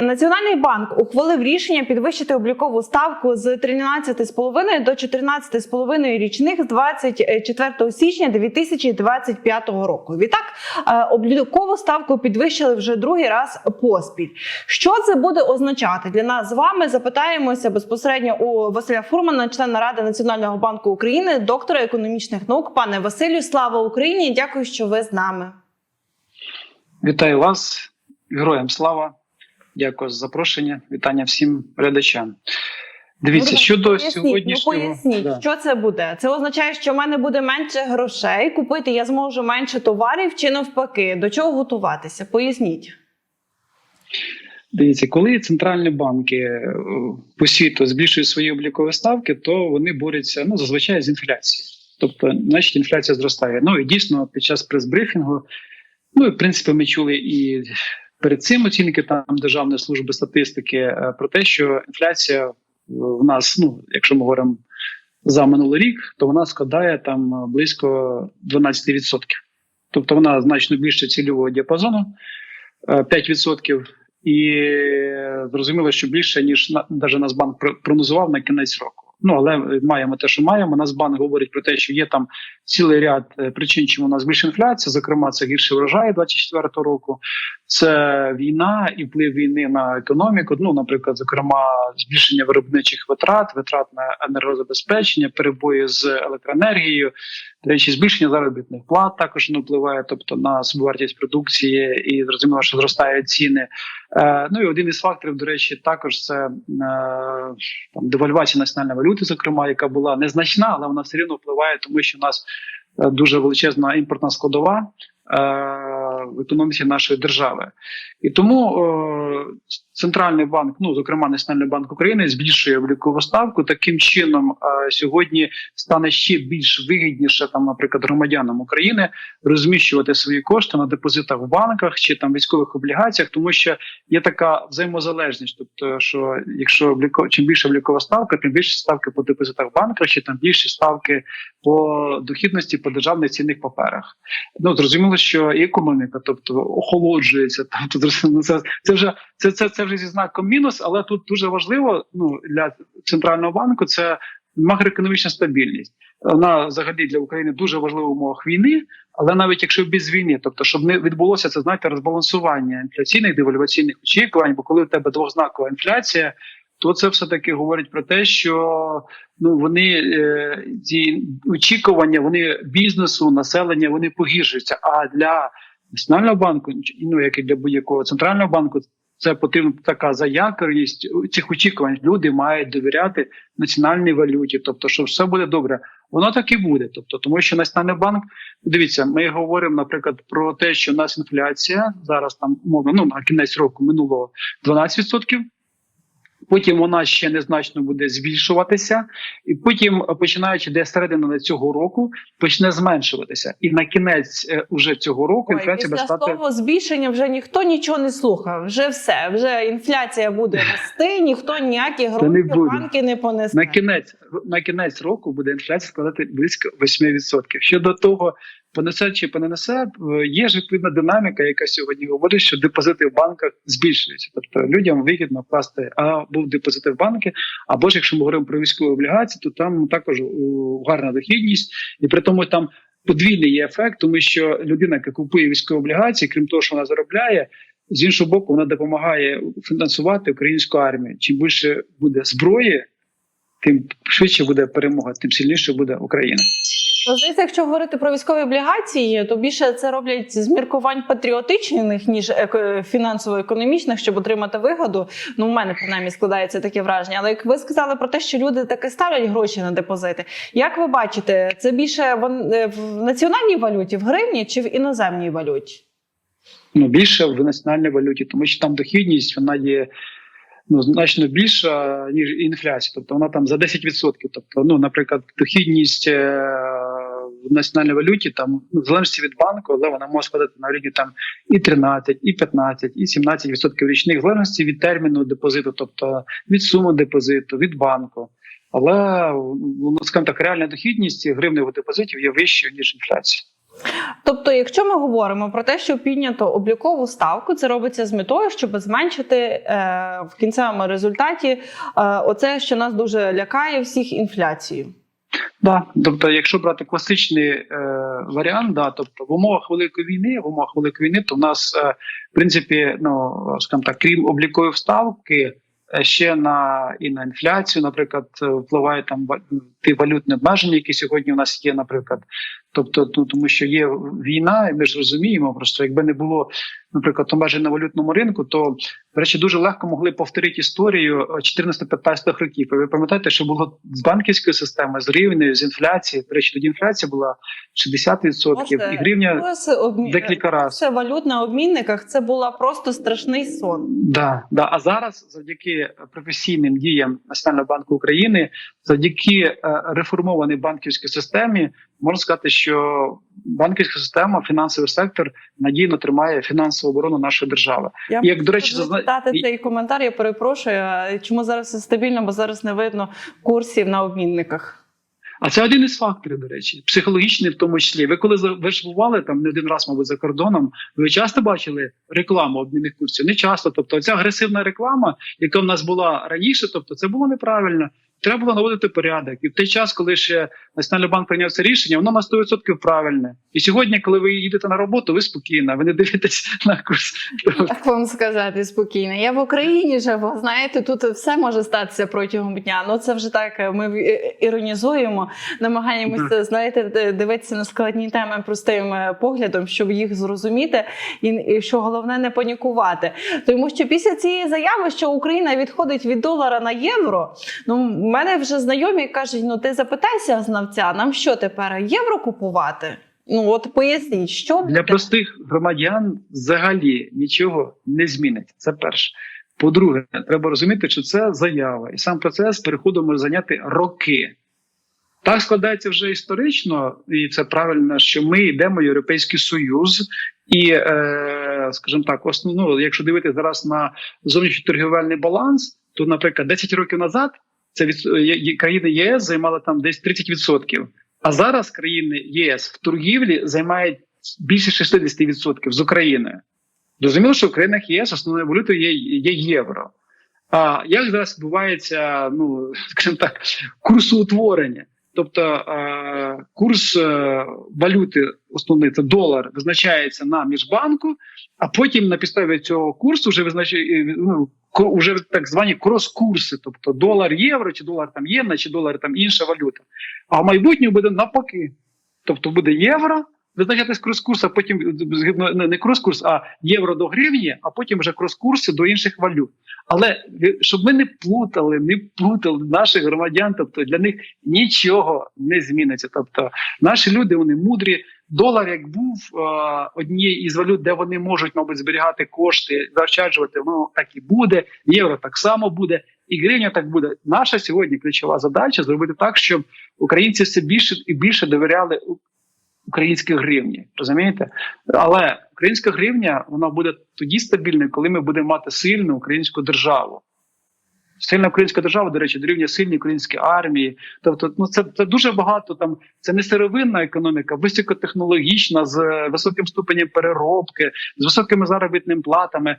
Національний банк ухвалив рішення підвищити облікову ставку з 13,5 до 14,5 річних з 24 січня 2025 року. Відтак е, облікову ставку підвищили вже другий раз поспіль. Що це буде означати для нас з вами? Запитаємося безпосередньо у Василя Фурмана, члена Ради Національного банку України, доктора економічних наук. Пане Василю, слава Україні! Дякую, що ви з нами. Вітаю вас, героям слава. Дякую за запрошення. Вітання всім глядачам. Дивіться, Ну, щодо поясніть, сьогоднішнього ну, поясніть, Да. що це буде. Це означає, що в мене буде менше грошей. Купити я зможу менше товарів чи навпаки. До чого готуватися? Поясніть. Дивіться, коли центральні банки е, по світу збільшують свої облікові ставки, то вони борються ну зазвичай з інфляцією. Тобто, значить, інфляція зростає. Ну і дійсно, під час прес-брифінгу, ну і в принципі, ми чули і перед цим оцінки там Державної служби статистики е, про те, що інфляція в нас, ну якщо ми говоримо за минулий рік, то вона складає там е, близько 12%. Тобто вона значно більше цільового діапазону е, 5%. І е, зрозуміло, що більше ніж на навіть Нацбанк про- прогнозував на кінець року. Ну але маємо те, що маємо. Нацбанк говорить про те, що є там цілий ряд е, причин, чому у нас більше інфляція. Зокрема, це гірше врожай 24 року, це війна і вплив війни на економіку. Ну, наприклад, зокрема, збільшення виробничих витрат, витрат на енергозабезпечення, перебої з електроенергією. До речі, збільшення заробітних плат також не впливає, тобто на собівартість продукції, і зрозуміло, що зростають ціни. Е, ну і один із факторів, до речі, також це е, там девальвація національної валюти, зокрема, яка була незначна, але вона все рівно впливає, тому що у нас е, дуже величезна імпортна складова е, в економіці нашої держави. І тому е, центральний банк, ну зокрема Національний банк України, збільшує облікову ставку. Таким чином е, сьогодні стане ще більш вигідніше там, наприклад, громадянам України розміщувати свої кошти на депозитах в банках чи там військових облігаціях, тому що є така взаємозалежність. Тобто, що якщо обліко чим більше облікова ставка, тим більше ставки по депозитах в банках, чи там більше ставки по дохідності по державних цінних паперах. Ну зрозуміло, що і економіка, тобто охолоджується. Зрозуміло, це, це вже це, це, це вже зі знаком мінус, але тут дуже важливо ну для центрального банку це макроекономічна стабільність. Вона взагалі для України дуже важлива в умовах війни, але навіть якщо без війни, тобто, щоб не відбулося це, знаєте, розбалансування інфляційних девальваційних очікувань, бо коли у тебе двохзнакова інфляція. То це все таки говорить про те, що ну вони е, ці очікування, вони бізнесу, населення, вони погіршуються. А для національного банку, ну як і для будь-якого центрального банку, це потрібна така заякорність цих очікувань. Люди мають довіряти національній валюті, тобто, що все буде добре. Воно так і буде. Тобто, тому що національний банк, дивіться, ми говоримо, наприклад, про те, що у нас інфляція зараз там умовно, ну на кінець року минулого 12%. Потім вона ще незначно буде збільшуватися, і потім, починаючи десь середини цього року, почне зменшуватися. І на кінець е, уже цього року Ой, інфляція буде після стати того збільшення вже ніхто нічого не слухав. Вже все. Вже інфляція буде рости, ніхто ніякі гроші банки не понесе. на кінець на кінець року буде інфляція складати близько 8%. Щодо того, понесе чи понесе, е, є ж відповідна динаміка, яка сьогодні говорить, що депозити в банках збільшуються. Тобто людям вигідно вкласти або в депозити в банки, або ж якщо ми говоримо про військові облігації, то там також гарна дохідність, і при тому там. Подвійний є ефект, тому що людина, яка купує військові облігації, крім того, що вона заробляє, з іншого боку, вона допомагає фінансувати українську армію. Чим більше буде зброї, тим швидше буде перемога, тим сильніше буде Україна. Ну, Здається, якщо говорити про військові облігації, то більше це роблять з міркувань патріотичних ніж фінансово-економічних, щоб отримати вигоду. Ну, у мене принаймні складається таке враження. Але як ви сказали про те, що люди таки ставлять гроші на депозити, як ви бачите, це більше вон- е, в національній валюті, в гривні чи в іноземній валюті? Ну більше в національній валюті, тому що там дохідність вона є ну значно більша ніж інфляція. Тобто вона там за 10%. Тобто, ну, наприклад, дохідність е, в національній валюті там ну, в залежності від банку, але вона може складати на рівні там і 13, і 15, і 17% річних, в залежності від терміну депозиту, тобто від суми депозиту, від банку. Але ну, скажімо так, реальна дохідність гривневих депозитів є вищою ніж інфляція. Тобто, якщо ми говоримо про те, що піднято облікову ставку, це робиться з метою, щоб зменшити е, в кінцевому результаті е, оце, що нас дуже лякає всіх інфляцією. Да, тобто, якщо брати класичний е, варіант, да, тобто в умовах великої війни, в умовах великої війни, то в нас е, в принципі, ну скажімо так, крім облікової вставки, е, ще на і на інфляцію, наприклад, е, впливає там ті валютні обмеження, які сьогодні у нас є, наприклад. Тобто, ну тому що є війна, і ми ж розуміємо, просто якби не було, наприклад, обмежень на валютному ринку, то до речі, дуже легко могли повторити історію 14-15 років. І ви пам'ятаєте, що було з банківською системою, з гривнею, з інфляцією. До речі, тоді інфляція була 60%, і гривня обмі... декілька разів. Це валют на обмінниках. Це була просто страшний сон. Да, да. А зараз, завдяки професійним діям Національного банку України, завдяки е, реформованій банківській системі, можна сказати, що банківська система, фінансовий сектор надійно тримає фінансову оборону нашої держави. Я Як, до речі, зазна- читати цей коментар. Я перепрошую. Чому зараз все стабільно? Бо зараз не видно курсів на обмінниках. А це один із факторів, до речі, психологічний в тому числі. Ви коли ви ж бували там не один раз, мабуть, за кордоном, ви часто бачили рекламу обмінних курсів? Не часто. Тобто, ця агресивна реклама, яка в нас була раніше, тобто це було неправильно. Треба було наводити порядок. І в той час, коли ще Національний банк прийняв це рішення, воно на 100% правильне. І сьогодні, коли ви їдете на роботу, ви спокійно, ви не дивитесь на курс. Як вам сказати спокійно? Я в Україні живу. Знаєте, тут все може статися протягом дня. Ну це вже так. Ми іронізуємо, намагаємося знаєте, дивитися на складні теми простим е, поглядом, щоб їх зрозуміти, і, що головне не панікувати. Тому що після цієї заяви, що Україна відходить від долара на євро, ну мене вже знайомі кажуть: ну ти запитайся знавця, нам що тепер євро купувати? Ну от поясніть, що Для простих громадян взагалі нічого не змінить. Це перше. По-друге, треба розуміти, що це заява, і сам процес переходу може зайняти роки. Так складається вже історично, і це правильно, що ми йдемо в Європейський Союз, і, е, скажімо так, основно, якщо дивитися зараз на зовнішній торгівельний баланс, то, наприклад, 10 років назад це від є- країни ЄС займали там десь 30%. А зараз країни єС в торгівлі займають більше 60% з Україною. Зрозуміло, що в країнах ЄС основною валютою є, є євро. А як зараз відбувається, ну скажімо так, курсоутворення? Тобто е, курс е, валюти основний це долар, визначається на міжбанку, а потім на підставі цього курсу вже визначає ну, вже так звані крос-курси, тобто долар євро, чи долар там єна, чи долар там інша валюта. А в майбутньому буде навпаки. Тобто буде євро, визначатись крос-курс, а потім згідно не, крос-курс, а євро до гривні, а потім вже крос-курси до інших валют. Але ви- щоб ми не плутали, не плутали наших громадян, тобто для них нічого не зміниться. Тобто наші люди вони мудрі. Долар, як був е, однією із валют, де вони можуть, мабуть, зберігати кошти, заощаджувати, воно так і буде. Євро так само буде, і гривня так буде. Наша сьогодні ключова задача зробити так, щоб українці все більше і більше довіряли українській гривні. Розумієте? Але українська гривня вона буде тоді стабільною, коли ми будемо мати сильну українську державу. Сильна українська держава, до речі, дорівнює сильній українській армії. Тобто, ну це, це дуже багато там. Це не сировинна економіка, високотехнологічна, з е, високим ступенем переробки, з високими заробітними платами.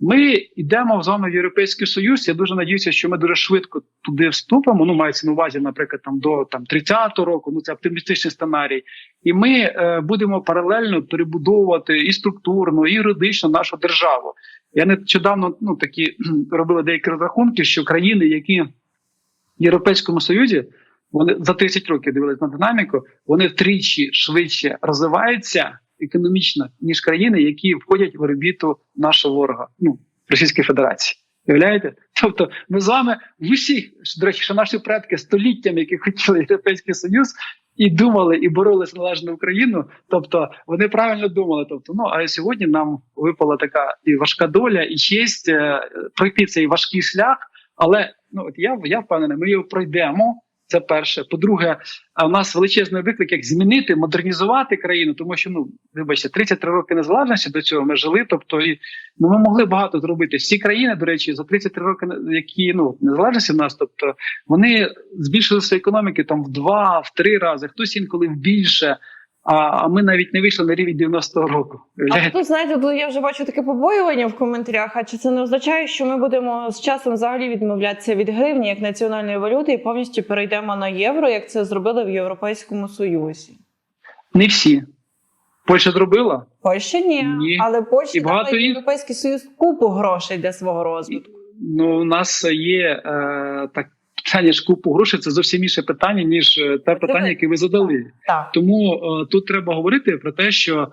Ми йдемо в Європейський Союз. Я дуже надіюся, що ми дуже швидко туди вступимо. Ну, мається на увазі, наприклад, там до там 30-го року. Ну це оптимістичний сценарій, і ми е, будемо паралельно перебудовувати і структурно, і юридично нашу державу. Я нещодавно ну такі робили деякі розрахунки, що країни, які в Європейському Союзі, вони за 30 років дивились на динаміку, вони втричі швидше розвиваються економічно, ніж країни, які входять в орбіту нашого ворога, ну Російської Федерації. Уявляєте? Тобто, ми з вами в усіх, до речі, що наші предки століттями, які хотіли Європейський Союз, і думали, і боролися належно Україну. Тобто вони правильно думали. Тобто, ну а сьогодні нам випала така і важка доля, і честь е, пройти цей важкий шлях. Але ну от я я впевнений, ми його пройдемо. Це перше. По-друге, у нас величезний виклик, як змінити, модернізувати країну, тому що ну вибачте, 33 роки незалежності до цього ми жили. Тобто, і ну ми могли багато зробити. Всі країни, до речі, за 33 роки, які ну незалежності в нас, тобто вони збільшили свої економіки там в два, в три рази, хтось інколи в більше. А, ми навіть не вийшли на рівень 90-го року. А тут, знаєте, я вже бачу таке побоювання в коментарях. А чи це не означає, що ми будемо з часом взагалі відмовлятися від гривні як національної валюти і повністю перейдемо на євро, як це зробили в Європейському Союзі? Не всі. Польща зробила? Польща ні, Ні. але Польща І багато Європейський Союз купу грошей для свого розвитку. Ну, у нас є е, так питання ж купу грошей. Це зовсім інше питання, ніж е, те питання, яке ви задали. Так. Тому е, тут треба говорити про те, що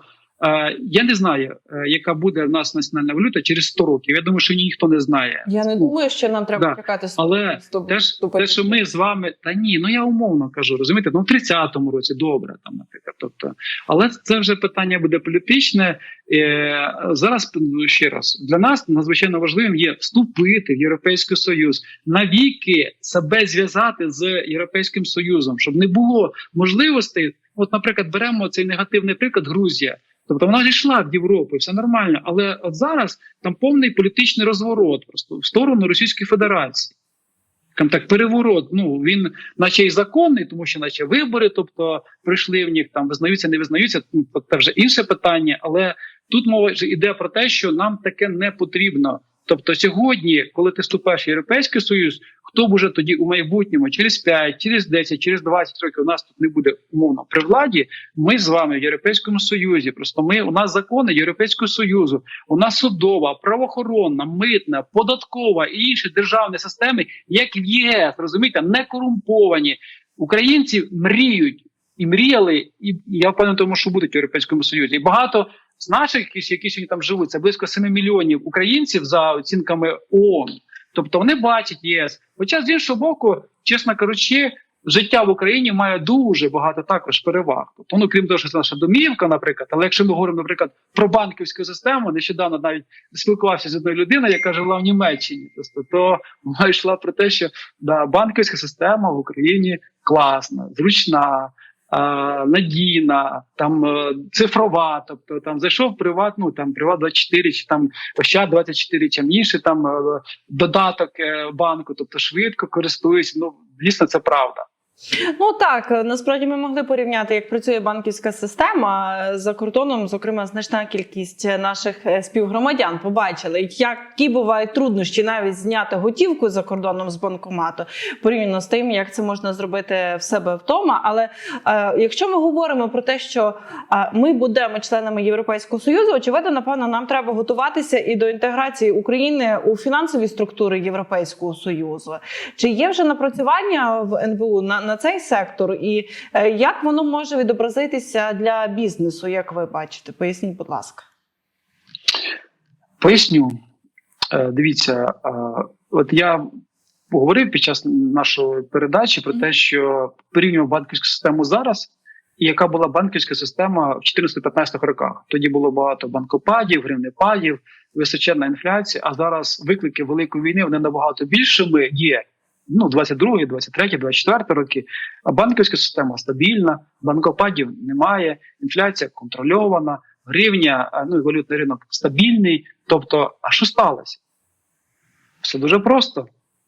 я не знаю, е, яка буде в нас національна валюта через 100 років. Я думаю, що ніхто не знає. Я не думаю, що нам треба да. чекати Але стоп- те, ж, вступити те, що ми з вами, та ні, ну я умовно кажу, розумієте, ну в 30-му році добре, там, наприклад. Тобто, але це вже питання буде політичне. Е, зараз ну, ще раз для нас надзвичайно важливим є вступити в Європейський Союз, навіки себе зв'язати з Європейським Союзом, щоб не було можливостей. От, наприклад, беремо цей негативний приклад Грузія. Тобто вона йшла в Європу, все нормально. Але от зараз там повний політичний розворот просто в сторону Російської Федерації. Там так переворот. Ну він, наче і законний, тому що, наче вибори, тобто прийшли в них там, визнаються, не визнаються. Ну це вже інше питання. Але тут мова йде про те, що нам таке не потрібно. Тобто, сьогодні, коли ти вступаєш в Європейський Союз, хто б уже тоді у майбутньому, через 5, через 10, через 20 років у нас тут не буде умовно при владі. Ми з вами в Європейському Союзі. Просто ми у нас закони Європейського Союзу, у нас судова, правоохоронна, митна, податкова і інші державні системи, як в ЄС, розумієте, не корумповані. Українці мріють і мріяли, і я впевнений, тому, що будуть в Європейському Союзі. І багато з наших, які сьогодні там живуть, це близько 7 мільйонів українців за оцінками ООН. Тобто вони бачать ЄС. Хоча з іншого боку, чесно кажучи, життя в Україні має дуже багато також переваг. Тобто, ну крім того, що це наша домівка, наприклад, але якщо ми говоримо, наприклад, про банківську систему, нещодавно навіть спілкувався з одною людиною, яка жила в Німеччині. Тобто, то вона йшла про те, що да, банківська система в Україні класна, зручна. Надійна, там е, цифрова, тобто там зайшов приват, приватну, там Приват 24 чи там Ощад 24 чи інше там е, додаток е, банку, тобто швидко користуюсь. Ну дійсно це правда. Ну так насправді ми могли порівняти, як працює банківська система за кордоном. Зокрема, значна кількість наших е, співгромадян побачили, які бувають труднощі навіть зняти готівку за кордоном з банкомату, порівняно з тим, як це можна зробити в себе вдома. Але е, якщо ми говоримо про те, що е, ми будемо членами Європейського союзу, очевидно, напевно, нам треба готуватися і до інтеграції України у фінансові структури Європейського союзу. Чи є вже напрацювання в НБУ на, на цей сектор, і е, як воно може відобразитися для бізнесу, як ви бачите? Поясніть, будь ласка. Поясню. Е, Дивіться, е, от я говорив під час нашої передачі про те, що порівнював банківську систему зараз, і яка була банківська система в 14-15 роках. Тоді було багато банкопадів, гривнепадів, височенна інфляція. А зараз виклики великої війни вони набагато більшими є. Ну, 22, 23, 24 роки. А банківська система стабільна, банкопадів немає, інфляція контрольована, гривня, ну і валютний ринок стабільний. Тобто, а що сталося? Все дуже просто.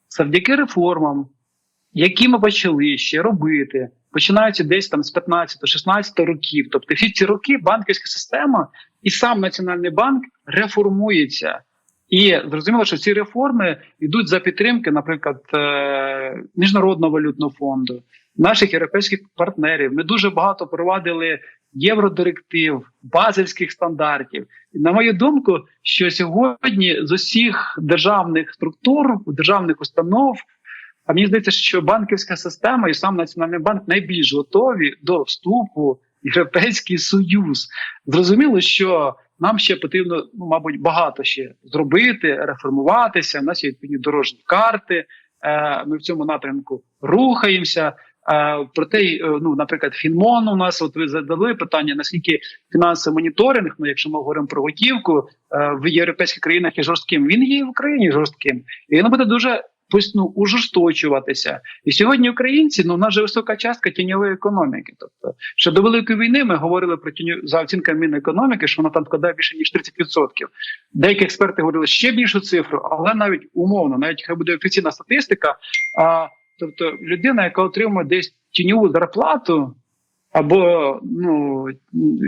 Завдяки реформам, які ми почали ще робити, починаються десь там з 15-16 років. Тобто, всі ці роки банківська система і сам Національний банк реформується. І зрозуміло, що ці реформи йдуть за підтримки, наприклад, е, Міжнародного валютного фонду, наших європейських партнерів. Ми дуже багато провадили євродиректив, базельських стандартів. І на мою думку, що сьогодні з усіх державних структур, державних установ, а мені здається, що банківська система і сам Національний банк найбільш готові до вступу в Європейський Союз. Зрозуміло, що нам ще потрібно, ну, мабуть, багато ще зробити, реформуватися. У нас є відповідні дорожні карти. Е, ми в цьому напрямку рухаємося. Е, проте, е, ну, наприклад, Фінмон у нас, от ви задали питання, наскільки фінансовий моніторинг, ну якщо ми говоримо про готівку, в європейських країнах є жорстким. Він є в Україні жорстким, і він буде дуже ну, ужорсточуватися. І сьогодні українці, ну, у нас же висока частка тіньової економіки. Тобто, ще до великої війни ми говорили про тіньо за оцінками Мінекономіки, що вона там складає більше ніж 30%. Деякі експерти говорили ще більшу цифру, але навіть умовно, навіть хай буде офіційна статистика. А тобто, людина, яка отримує десь тіньову зарплату. Або ну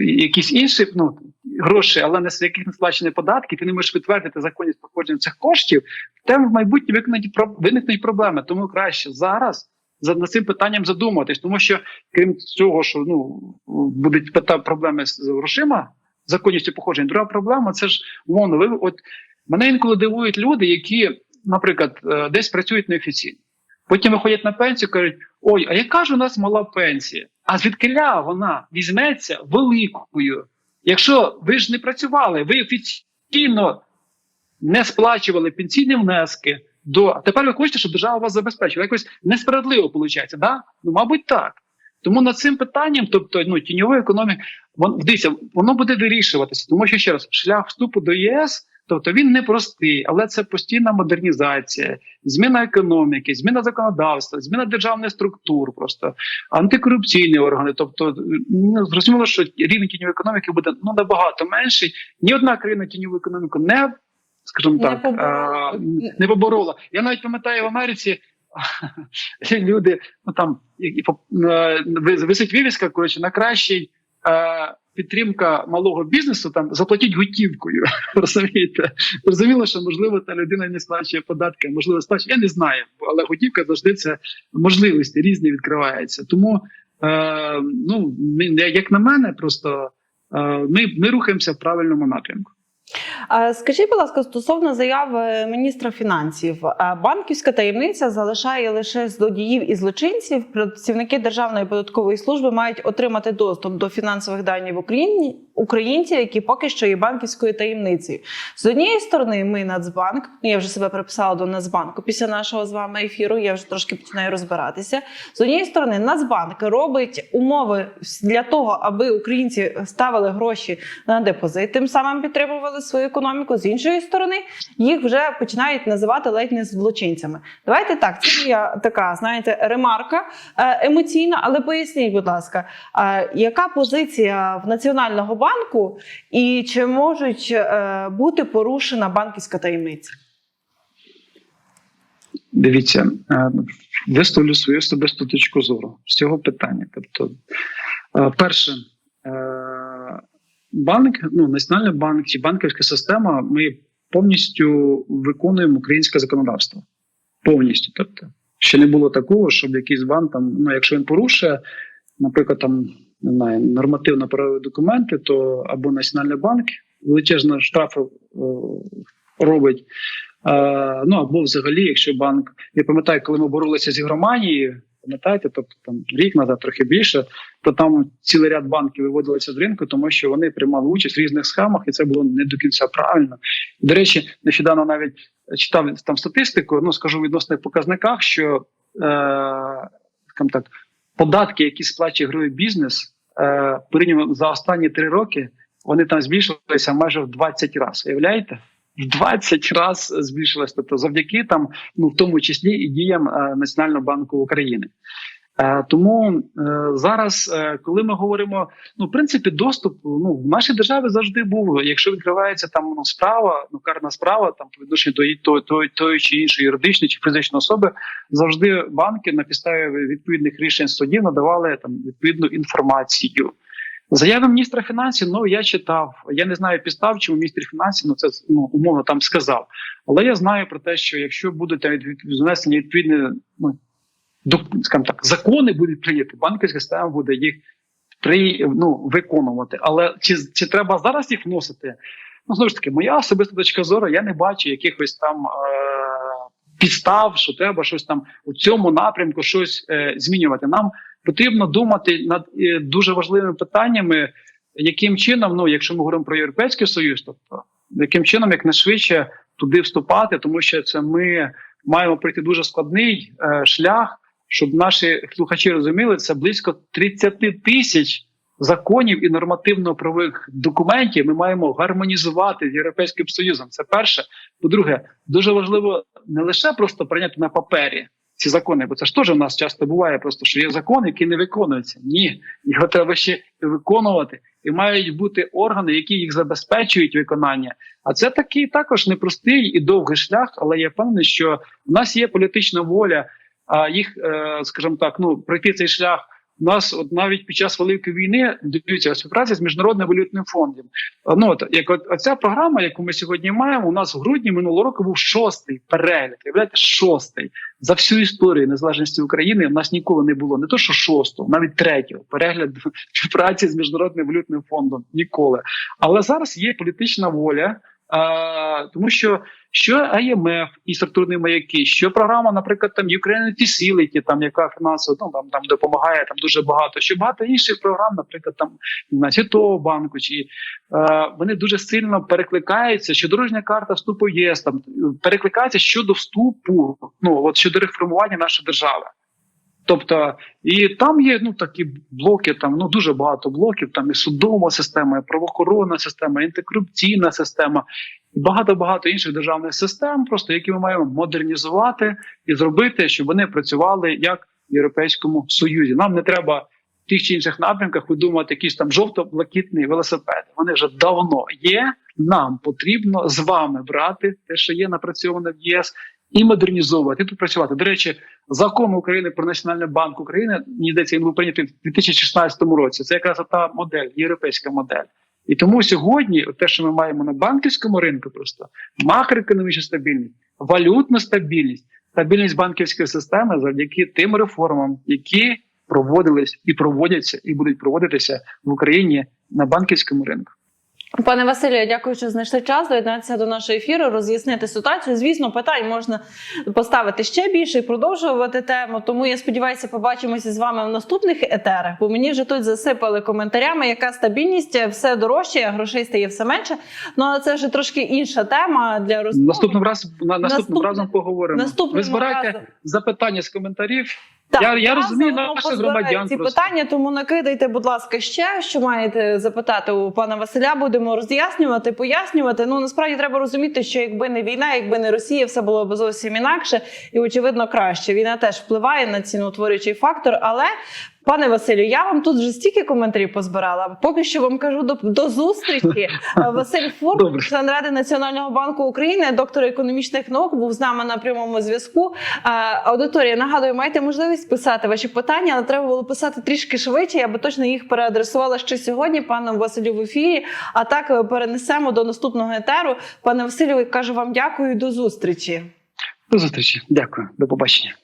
якісь інші ну, гроші, але не з яких не сплачені податки, ти не можеш підтвердити законність походження цих коштів, тебе в майбутнє виникнуть про- виникнуть проблеми. Тому краще зараз за над цим питанням задуматись, тому що крім цього, що ну будуть проблеми з з грошима, законністю походження. Друга проблема це ж умовно. Ви от мене інколи дивують люди, які, наприклад, е, десь працюють неофіційно. Потім виходять на пенсію, кажуть: ой, а яка ж у нас мала пенсія? А звідкиля вона візьметься великою? Якщо ви ж не працювали, ви офіційно не сплачували пенсійні внески до а тепер ви хочете, щоб держава вас забезпечила. Якось несправедливо виходить, да? Ну, мабуть, так. Тому над цим питанням, тобто ну, тіньової економіки, вон, дивіться, воно буде вирішуватися, тому що ще раз шлях вступу до ЄС, тобто він непростий, але це постійна модернізація, зміна економіки, зміна законодавства, зміна державних структур, просто антикорупційні органи. Тобто, ну, зрозуміло, що рівень тіньової економіки буде ну набагато менший. Ні одна країна тіньову економіку не, скажімо Не так, поборола. не поборола. Я навіть пам'ятаю в Америці. Люди, ну там е, висить вивіска, коротше, на кращий е, підтримка малого бізнесу, там заплатіть готівкою. Розумієте? Зрозуміло, що можливо та людина не сплачує податки, можливо сплачує. Я не знаю, але готівка завжди це можливості різні відкриваються. Тому е, ну як на мене, просто е, ми, ми рухаємося в правильному напрямку. Скажіть, будь ласка, стосовно заяви міністра фінансів, банківська таємниця залишає лише злодіїв і злочинців. Працівники Державної податкової служби мають отримати доступ до фінансових дані в Україні українців, які поки що є банківською таємницею. З однієї сторони, ми Нацбанк. Я вже себе приписала до Нацбанку після нашого з вами ефіру. Я вже трошки починаю розбиратися. З однієї сторони, Нацбанк робить умови для того, аби українці ставили гроші на депозит, тим самим підтримували свою економіку. З іншої сторони, їх вже починають називати ледь не злочинцями. Давайте так, це моя така, знаєте, ремарка е, емоційна, але поясніть, будь ласка, е, яка позиція в Національного банку і чи можуть е, бути порушена банківська таємниця? Дивіться, е, висловлю свою особисту точку зору з цього питання. Тобто, е, перше, банк, ну, Національний банк чи банківська система, ми повністю виконуємо українське законодавство. Повністю. Тобто, ще не було такого, щоб якийсь банк там, ну, якщо він порушує, наприклад, там не знаю, нормативно-правові документи, то або Національний банк величезні штрафи е, робить. Е, ну або взагалі, якщо банк, я пам'ятаю, коли ми боролися з ігроманією, пам'ятаєте, тобто там рік назад, трохи більше, то там цілий ряд банків виводилися з ринку, тому що вони приймали участь в різних схемах, і це було не до кінця правильно. До речі, нещодавно навіть читав там статистику. Ну скажу в відносних показниках, що е, скажімо так, податки, які сплачує ігровий бізнес, е, за останні три роки, вони там збільшилися майже в 20 разів. Уявляєте? В 20 раз збільшилось, тобто завдяки там, ну в тому числі і діям е, Національного банку України. Е, тому е, зараз, е, коли ми говоримо, ну в принципі, доступ ну в нашій державі завжди був. Якщо відкривається там ну, справа, ну карна справа там по відношенню до її- то, то, тої чи іншої юридичної чи фізичної особи, завжди банки на підставі відповідних рішень судів надавали там відповідну інформацію. Заяви міністра фінансів, ну я читав. Я не знаю підстав, чому міністр фінансів ну це ну умовно там сказав. Але я знаю про те, що якщо будуть там від- внесені відповідні ну скажімо так, закони будуть прийняті, банківська система буде їх при ну виконувати. Але чи, чи треба зараз їх вносити? Ну знову ж таки, моя особиста точка зору, я не бачу якихось там е- підстав, що треба щось там у цьому напрямку щось е- змінювати. Нам потрібно думати над е, дуже важливими питаннями, яким чином, ну якщо ми говоримо про європейський союз, тобто яким чином якнайшвидше туди вступати, тому що це ми маємо пройти дуже складний е, шлях, щоб наші слухачі розуміли, це близько 30 тисяч законів і нормативно-правових документів. Ми маємо гармонізувати з європейським союзом. Це перше. По-друге, дуже важливо не лише просто прийняти на папері ці закони, бо це ж теж у нас часто буває, просто що є закон, який не виконується. Ні, його треба ще виконувати, і мають бути органи, які їх забезпечують виконання. А це такий також непростий і довгий шлях, але я впевнений, що в нас є політична воля, їх, е, скажімо так, ну пройти цей шлях У нас от навіть під час великої війни дивіться співпраця з міжнародним валютним фондом. Ну от як от оця програма, яку ми сьогодні маємо, у нас в грудні минулого року був шостий перелік. Уявляєте, шостий за всю історію незалежності України. У нас ніколи не було не то, що шостого, навіть третього перегляд співпраці з міжнародним валютним фондом. Ніколи. Але зараз є політична воля. А, тому що що IMF і структурні маяки, що програма, наприклад, там Ukraine Facility, там яка фінансово ну, там, там допомагає там дуже багато, що багато інших програм, наприклад, там на Світового банку, чи е, вони дуже сильно перекликаються, що дорожня карта вступу ЄС там перекликається щодо вступу, ну от щодо реформування нашої держави. Тобто, і там є ну такі блоки, там ну дуже багато блоків. Там і судова система, і правоохоронна система, і антикорупційна система, і багато багато інших державних систем, просто які ми маємо модернізувати і зробити, щоб вони працювали як в Європейському Союзі. Нам не треба в тих чи інших напрямках видумувати якісь там жовто-блакитні велосипеди. Вони вже давно є. Нам потрібно з вами брати те, що є напрацьоване в ЄС, і модернізовувати і тут працювати. До речі, закон України про Національний банк України мені здається, він був прийнятий в 2016 році. Це якраз та модель, європейська модель. І тому сьогодні, те, що ми маємо на банківському ринку, просто макроекономічна стабільність, валютна стабільність, стабільність банківської системи завдяки тим реформам, які проводились і проводяться, і будуть проводитися в Україні на банківському ринку. Пане Василію, дякую, що знайшли час доєднатися до нашого ефіру, роз'яснити ситуацію. Звісно, питань можна поставити ще більше і продовжувати тему. Тому я сподіваюся, побачимося з вами в наступних етерах. Бо мені вже тут засипали коментарями, яка стабільність все дорожче, грошей стає все менше. Ну але це вже трошки інша тема для розмови. Наступним разом на наступним Наступне- разом поговоримо. наступного Ви збирайте разу. запитання з коментарів. Так, Я- я розумію наше громадян ці просто. питання, тому накидайте, будь ласка, ще що маєте запитати у пана Василя. Будемо роз'яснювати, пояснювати. Ну насправді треба розуміти, що якби не війна, якби не Росія, все було б зовсім інакше і очевидно краще. Війна теж впливає на ціноутворюючий фактор, але. Пане Василю, я вам тут вже стільки коментарів позбирала. Поки що вам кажу до, до зустрічі. Василь Фурк, член ради Національного банку України, доктор економічних наук, був з нами на прямому зв'язку. Аудиторія, нагадую, маєте можливість писати ваші питання, але треба було писати трішки швидше. Я би точно їх переадресувала ще сьогодні пану Василю в ефірі. А так е, перенесемо до наступного етеру. Пане Василю, кажу вам дякую і до зустрічі. До зустрічі. Дякую. До побачення.